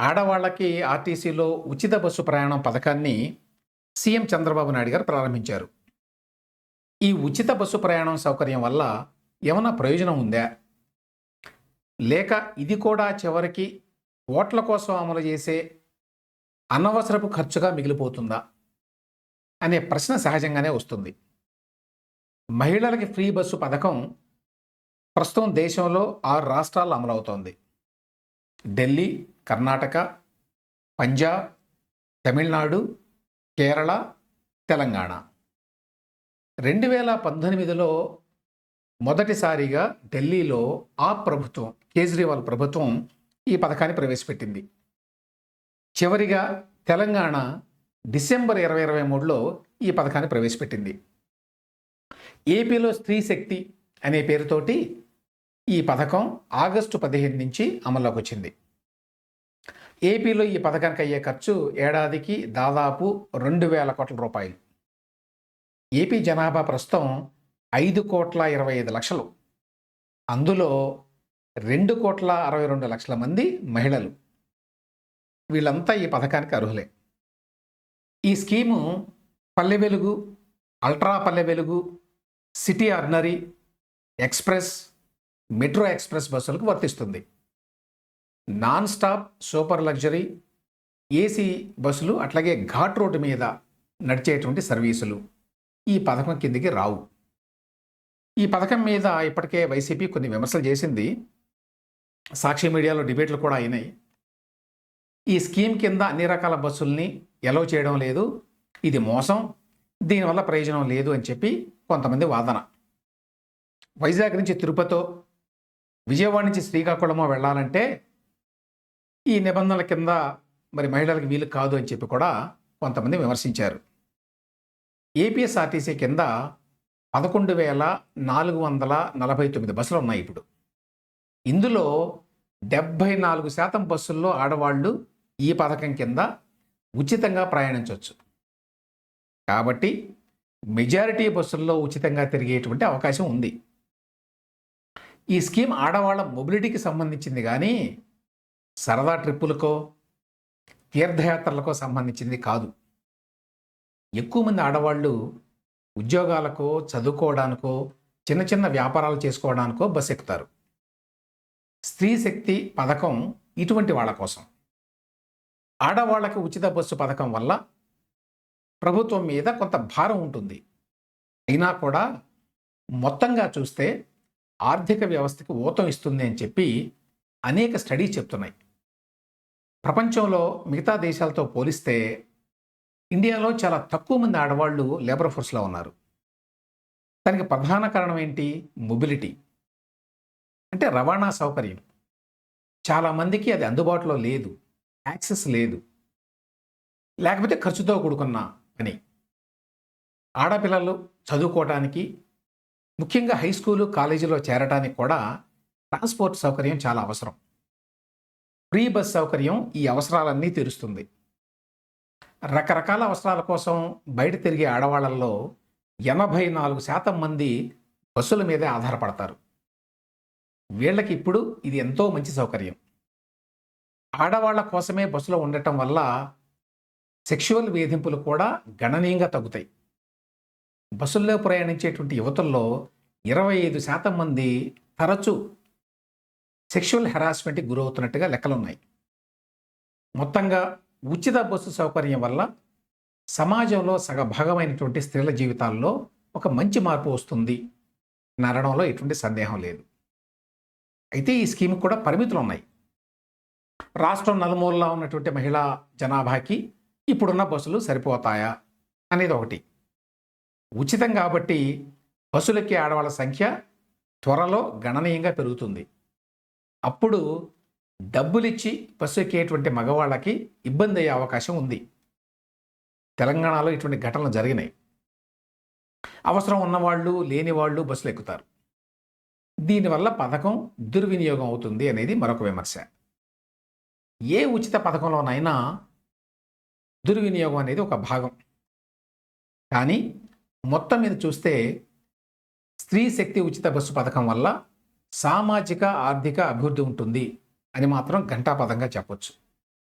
ఆడవాళ్ళకి ఆర్టీసీలో ఉచిత బస్సు ప్రయాణం పథకాన్ని సీఎం చంద్రబాబు నాయుడు గారు ప్రారంభించారు. ఈ ఉచిత బస్సు ప్రయాణం సౌకర్యం వల్ల ఏమైనా ప్రయోజనం ఉందా? లేక ఇది కూడా చివరికి ఓట్ల కోసం అమలు చేసే అనవసరపు ఖర్చుగా మిగిలిపోతుందా? అనే ప్రశ్న సహజంగానే వస్తుంది. మహిళలకి ఫ్రీ బస్సు పథకం ప్రస్తుతం దేశంలో ఆరు రాష్ట్రాల్లో అమలవుతోంది. ఢిల్లీ కర్ణాటక పంజాబ్ తమిళనాడు కేరళ తెలంగాణ. రెండు వేల పంతొమ్మిదిలో మొదటిసారిగా ఢిల్లీలో ఆ ప్రభుత్వం కేజ్రీవాల్ ప్రభుత్వం ఈ పథకాన్ని ప్రవేశపెట్టింది. చివరిగా తెలంగాణ డిసెంబర్ ఇరవై ఇరవై మూడులో ఈ పథకాన్ని ప్రవేశపెట్టింది. ఏపీలో స్త్రీ శక్తి అనే పేరుతోటి ఈ పథకం ఆగస్టు పదిహేను నుంచి అమల్లోకి వచ్చింది ఏపీలో ఈ పథకానికి అయ్యే ఖర్చు ఏడాదికి దాదాపు రెండు వేల కోట్ల రూపాయలు. ఏపీ జనాభా ప్రస్తుతం ఐదు కోట్ల ఇరవై ఐదు లక్షలు. అందులో రెండు కోట్ల అరవై రెండు లక్షల మంది మహిళలు. వీళ్ళంతా ఈ పథకానికి అర్హులే. ఈ స్కీము పల్లె వెలుగు అల్ట్రా పల్లె వెలుగు city ordinary express metro express బస్సులకు వర్తిస్తుంది. Non stop super luxury AC బస్సులు అట్లాగే ఘాట్ రోడ్డు మీద నడిచేటువంటి సర్వీసులు ఈ పథకం కిందికి రావు. ఈ పథకం మీద ఇప్పటికే వైసీపీ కొన్ని విమర్శలు చేసింది. సాక్షి మీడియాలో డిబేట్లు కూడా అయినాయి. ఈ స్కీమ్ కింద అన్ని రకాల బస్సుల్ని ఎలో చేయడం లేదు. ఇది మోసం. దీనివల్ల ప్రయోజనం లేదు అని చెప్పి కొంతమంది వాదన. వైజాగ్ నుంచి తిరుపతో విజయవాడ నుంచి శ్రీకాకుళమో వెళ్ళాలంటే ఈ నిబంధనల కింద మరి మహిళలకు వీలు కాదు అని చెప్పి కూడా కొంతమంది విమర్శించారు. ఏపీఎస్ఆర్టీసీ కింద పదకొండు వేల నాలుగు వందల నలభై తొమ్మిది బస్సులు ఉన్నాయి ఇప్పుడు. ఇందులో డెబ్భై నాలుగు శాతం బస్సుల్లో ఆడవాళ్ళు ఈ పథకం కింద ఉచితంగా ప్రయాణించవచ్చు. కాబట్టి మెజారిటీ బస్సుల్లో ఉచితంగా తిరిగేటువంటి అవకాశం ఉంది. ఈ స్కీమ్ ఆడవాళ్ళ మొబిలిటీకి సంబంధించింది కానీ సరదా ట్రిప్పులకో తీర్థయాత్రలకో సంబంధించింది కాదు. ఎక్కువ మంది ఆడవాళ్ళు ఉద్యోగాలకో చదువుకోవడానికో చిన్న చిన్న వ్యాపారాలు చేసుకోవడానికో బస్సు ఎక్కుతారు. స్త్రీ శక్తి పథకం ఇటువంటి వాళ్ళ కోసం. ఆడవాళ్ళకి ఉచిత బస్సు పథకం వల్ల ప్రభుత్వం మీద కొంత భారం ఉంటుంది. అయినా కూడా మొత్తంగా చూస్తే ఆర్థిక వ్యవస్థకి ఊతం ఇస్తుంది అని చెప్పి అనేక స్టడీ చెప్తున్నాయి. ప్రపంచంలో మిగతా దేశాలతో పోలిస్తే ఇండియాలో చాలా తక్కువ మంది ఆడవాళ్ళు లేబర్ ఫోర్స్లో ఉన్నారు. దానికి ప్రధాన కారణం ఏంటి? మొబిలిటీ. అంటే రవాణా సౌకర్యం. చాలామందికి అది అందుబాటులో లేదు. యాక్సెస్ లేదు. లేకపోతే ఖర్చుతో కూడుకున్న పని. ఆడపిల్లలు చదువుకోవటానికి ముఖ్యంగా హై స్కూలు కాలేజీలో చేరడానికి కూడా ట్రాన్స్పోర్ట్ సౌకర్యం చాలా అవసరం. ఫ్రీ బస్ సౌకర్యం ఈ అవసరాలన్నీ తీరుస్తుంది. రకరకాల అవసరాల కోసం బయట తిరిగే ఆడవాళ్ళల్లో ఎనభై నాలుగు శాతం మంది బస్సుల మీదే ఆధారపడతారు. వీళ్ళకి ఇప్పుడు ఇది ఎంతో మంచి సౌకర్యం. ఆడవాళ్ళ కోసమే బస్సులో ఉండటం వల్ల సెక్షువల్ వేధింపులు కూడా గణనీయంగా తగ్గుతాయి. బస్సుల్లో ప్రయాణించేటువంటి యువతల్లో ఇరవై ఐదు శాతం మంది తరచూ సెక్షువల్ హెరాస్మెంట్కి గురవుతున్నట్టుగా లెక్కలున్నాయి. మొత్తంగా ఉచిత బస్సు సౌకర్యం వల్ల సమాజంలో సగభాగమైనటువంటి స్త్రీల జీవితాల్లో ఒక మంచి మార్పు వస్తుంది నరడంలో ఎటువంటి సందేహం లేదు. అయితే ఈ స్కీమ్ కూడా పరిమితులు ఉన్నాయి. రాష్ట్రం నలుమూలలో ఉన్నటువంటి మహిళా జనాభాకి ఇప్పుడున్న బస్సులు సరిపోతాయా అనేది ఒకటి. ఉచితం కాబట్టి బస్సులెక్కే ఆడవాళ్ళ సంఖ్య త్వరలో గణనీయంగా పెరుగుతుంది. అప్పుడు డబ్బులిచ్చి బస్సు ఎక్కేటువంటి మగవాళ్ళకి ఇబ్బంది అయ్యే అవకాశం ఉంది. తెలంగాణలో ఇటువంటి ఘటనలు జరిగినాయి. అవసరం ఉన్నవాళ్ళు లేని వాళ్ళు బస్సులు ఎక్కుతారు దీనివల్ల పథకం దుర్వినియోగం అవుతుంది అనేది మరొక విమర్శ. ఏ ఉచిత పథకంలోనైనా దుర్వినియోగం అనేది ఒక భాగం. కానీ మొత్తం మీద చూస్తే స్త్రీ శక్తి ఉచిత బస్సు పథకం వల్ల సామాజిక ఆర్థిక అభివృద్ధి ఉంటుంది అని మాత్రం ఘంటాపథంగా చెప్పొచ్చు.